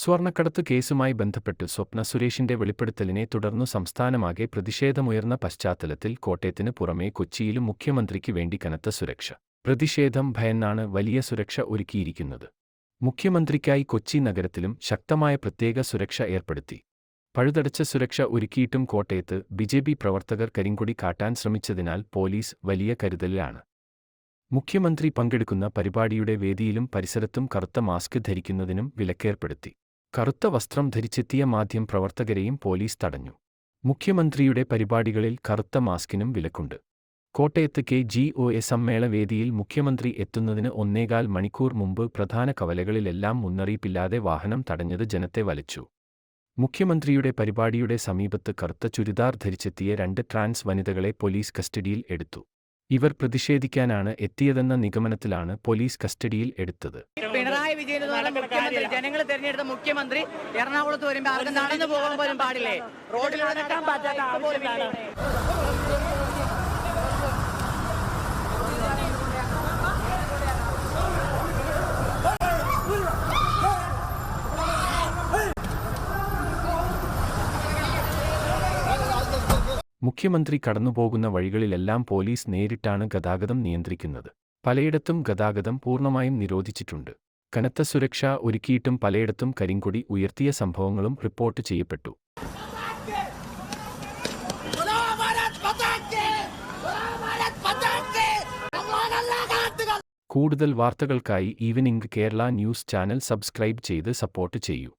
സ്വർണക്കടത്ത് കേസുമായി ബന്ധപ്പെട്ട് സ്വപ്ന സുരേഷിന്റെ വെളിപ്പെടുത്തലിനെ തുടർന്നു സംസ്ഥാനമാകെ പ്രതിഷേധമുയർന്ന പശ്ചാത്തലത്തിൽ കോട്ടയത്തിന് പുറമെ കൊച്ചിയിലും മുഖ്യമന്ത്രിക്ക് വേണ്ടി കനത്ത സുരക്ഷ. പ്രതിഷേധം ഭയന്നാണ് വലിയ സുരക്ഷ ഒരുക്കിയിരിക്കുന്നത്. മുഖ്യമന്ത്രിക്കായി കൊച്ചി നഗരത്തിലും ശക്തമായ പ്രത്യേക സുരക്ഷ ഏർപ്പെടുത്തി. പഴുതടച്ച സുരക്ഷ ഒരുക്കിയിട്ടും കോട്ടയത്ത് ബിജെപി പ്രവർത്തകർ കരിങ്കൊടി കാട്ടാൻ ശ്രമിച്ചതിനാൽ പോലീസ് വലിയ കരുതലിലാണ്. മുഖ്യമന്ത്രി പങ്കെടുക്കുന്ന പരിപാടിയുടെ വേദിയിലും പരിസരത്തും കറുത്ത മാസ്ക് ധരിക്കുന്നതിനും വിലക്കേർപ്പെടുത്തി. കറുത്ത വസ്ത്രം ധരിച്ചെത്തിയ മാധ്യം പ്രവർത്തകരെയും പോലീസ് തടഞ്ഞു. മുഖ്യമന്ത്രിയുടെ പരിപാടികളിൽ കറുത്ത മാസ്കിനും വിലക്കുണ്ട്. കോട്ടയത്ത് കെ. ജി. ഒ. എ സമ്മേളവേദിയിൽ മുഖ്യമന്ത്രി എത്തുന്നതിന് ഒന്നേകാൽ മണിക്കൂർ മുമ്പ് പ്രധാന കവലകളിലെല്ലാം മുന്നറിയിപ്പില്ലാതെ വാഹനം തടഞ്ഞത് ജനത്തെ വലച്ചു. മുഖ്യമന്ത്രിയുടെ പരിപാടിയുടെ സമീപത്ത് കറുത്ത ചുരിദാർ ധരിച്ചെത്തിയ രണ്ട് ട്രാൻസ് വനിതകളെ പോലീസ് കസ്റ്റഡിയിൽ എടുത്തു. ഇവർ പ്രതിഷേധിക്കാനാണ് എത്തിയതെന്ന നിഗമനത്തിലാണ് പോലീസ് കസ്റ്റഡിയിൽ എടുത്തത്. പിണറായി വിജയൻ ജനങ്ങൾ തെരഞ്ഞെടുത്ത മുഖ്യമന്ത്രി എറണാകുളത്ത് വരുമ്പോൾ നടന്നു പോകാൻ പോലും പാടില്ലേ? റോഡിലൂടെ നടക്കാൻ മുഖ്യമന്ത്രി കടന്നുപോകുന്ന വഴികളിലെല്ലാം പോലീസ് നേരിട്ടാണ് ഗതാഗതം നിയന്ത്രിക്കുന്നത്. പലയിടത്തും ഗതാഗതം പൂർണമായും നിരോധിച്ചിട്ടുണ്ട്. കനത്ത സുരക്ഷ ഒരുക്കിയിട്ടും പലയിടത്തും കരിങ്കൊടി ഉയർത്തിയ സംഭവങ്ങളും റിപ്പോർട്ട് ചെയ്യപ്പെട്ടു. കൂടുതൽ വാർത്തകൾക്കായി evening Kerala news channel subscribe ചെയ്ത് സപ്പോർട്ട് ചെയ്യൂ.